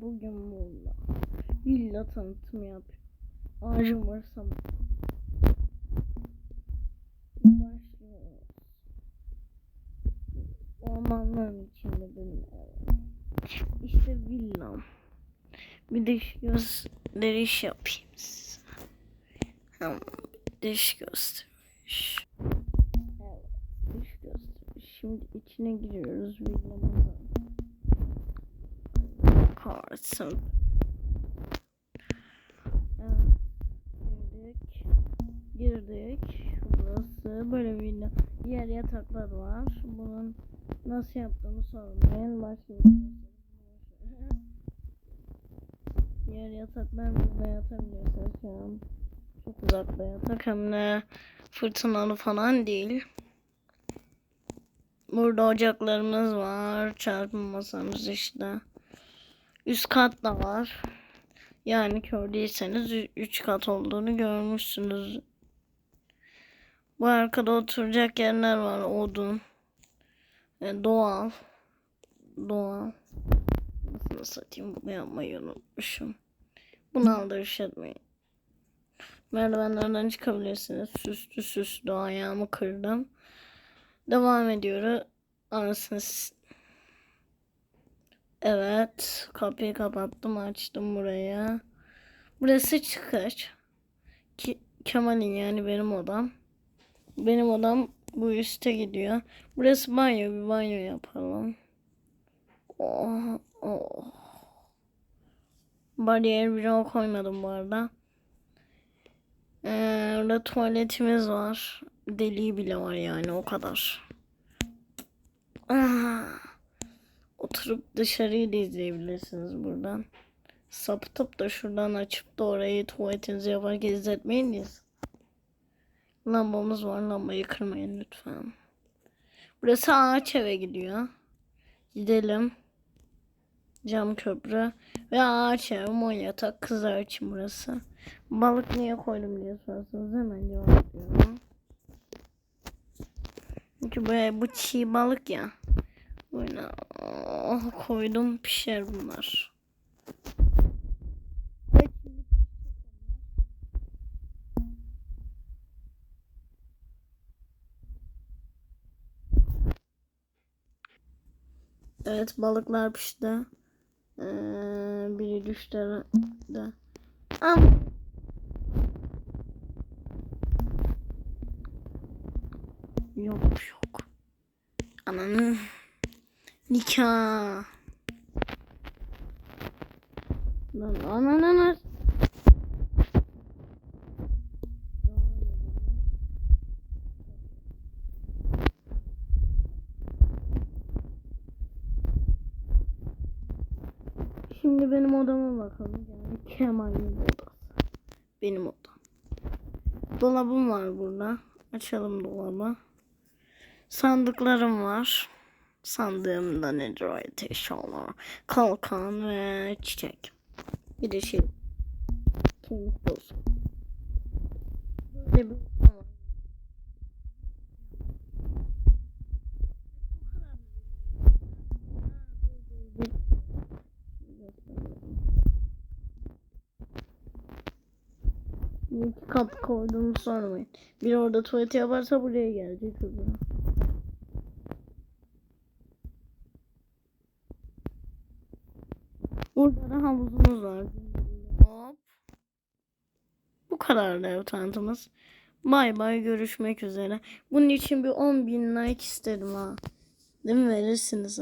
bugün valla. Villa tanıtımı yap. Ağacım varsa Başlıyoruz. Ormanların içinde bir ev. İşte villam. Bir dış gösteriş yapayım size. Tamam. Dış gösteriş. Evet. Dış gösteriş. Şimdi içine giriyoruz villamıza. Evet. Girdik. Girdik. Burası böyle bir. Yer yataklar var. Bunun nasıl yaptığımı sormayın. Başlayalım. Yer yataklar burada yatabiliyorsunuz şu an. Çok uzakta yatak hem de fırtınalı falan değil. Burada ocaklarımız var. Çarpım masamız işte. Üst kat da var. Yani kör değilseniz 3 kat olduğunu görmüşsünüz. Bu arkada oturacak yerler var. Odun. E, doğal. Doğal. Nasıl satayım bunu yapmayı unutmuşum. Bunu aldırış etmeyin. Merdivenlerden çıkabilirsiniz. Süslü süslü ayağımı kırdım. Devam ediyoruz. Anasını Evet. Kapıyı kapattım. Açtım buraya. Burası çıkış. Ki, Kemal'in yani benim odam. Benim odam bu üste gidiyor. Burası banyo. Bir banyo yapalım. Oh, oh. Bariyer bloğu koymadım bu arada. Ee, orada tuvaletimiz var. Deliği bile var yani o kadar. Ah. Oturup dışarıyı da izleyebilirsiniz buradan. Sapıtıp da şuradan açıp da orayı tuvaletinizi yaparken izletmeyiniz. Lambamız var. Lambayı kırmayın lütfen. Burası ağaç eve gidiyor. Gidelim. Cam köprü ve ağaç ev, mon yatak, kızlar için burası. Balık niye koydum diye sorarsanız hemen cevap veriyorum. Çünkü bu, bu çiğ balık ya. Böyle oh, koydum pişer bunlar. Evet balıklar pişti. Ee, biri düştü de. Am. Yok yok. Ananı. Nikah. Lan ananı. Şimdi benim odama bakalım. Yani Kemal'in odası. Benim odam. Dolabım var burada. Açalım dolabı. Sandıklarım var. Sandığımda nedir o eşyalar? Kalkan ve çiçek. Bir de şey. Tozu. Böyle bir iki kat koyduğumu sormayın. Bir orada tuvaleti yaparsa buraya gelecek öbürü. Burada da havuzumuz var. Hop. Bu kadar da tanıtımız. Bay bay görüşmek üzere. Bunun için bir 10 bin like isterim ha. Değil mi verirsiniz?